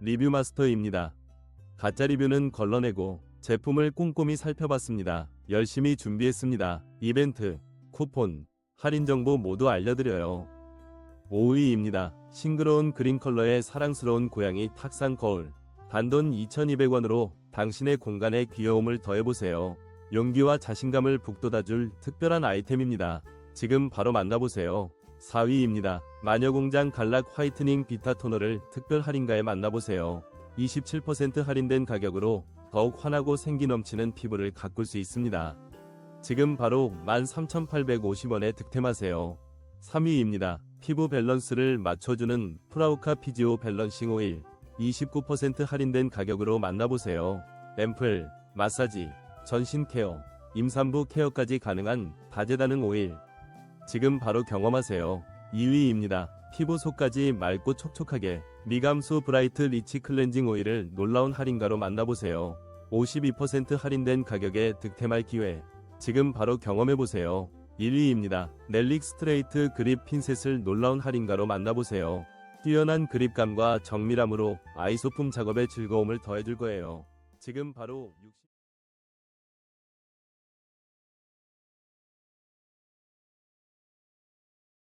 리뷰 마스터입니다. 가짜 리뷰는 걸러내고 제품을 꼼꼼히 살펴봤습니다. 열심히 준비했습니다. 이벤트, 쿠폰, 할인 정보 모두 알려드려요. 5위입니다. 싱그러운 그린 컬러의 사랑스러운 고양이 탁상 거울. 단돈 2,200원으로 당신의 공간에 귀여움을 더해보세요. 용기와 자신감을 북돋아줄 특별한 아이템입니다. 지금 바로 만나보세요. 4위입니다. 마녀공장 갈락 화이트닝 비타 토너를 특별 할인가에 만나보세요. 27% 할인된 가격으로 더욱 환하고 생기 넘치는 피부를 가꿀 수 있습니다. 지금 바로 13,850원에 득템하세요. 3위입니다. 피부 밸런스를 맞춰주는 프라우카 피지오 밸런싱 오일 29% 할인된 가격으로 만나보세요. 앰플, 마사지, 전신 케어, 임산부 케어까지 가능한 다재다능 오일. 지금 바로 경험하세요. 2위입니다. 피부 속까지 맑고 촉촉하게 미감수 브라이트 리치 클렌징 오일을 놀라운 할인가로 만나보세요. 52% 할인된 가격에 득템할 기회. 지금 바로 경험해보세요. 1위입니다. 넬릭 스트레이트 그립 핀셋을 놀라운 할인가로 만나보세요. 뛰어난 그립감과 정밀함으로 아이소품 작업의 즐거움을 더해줄 거예요. 지금 바로 60...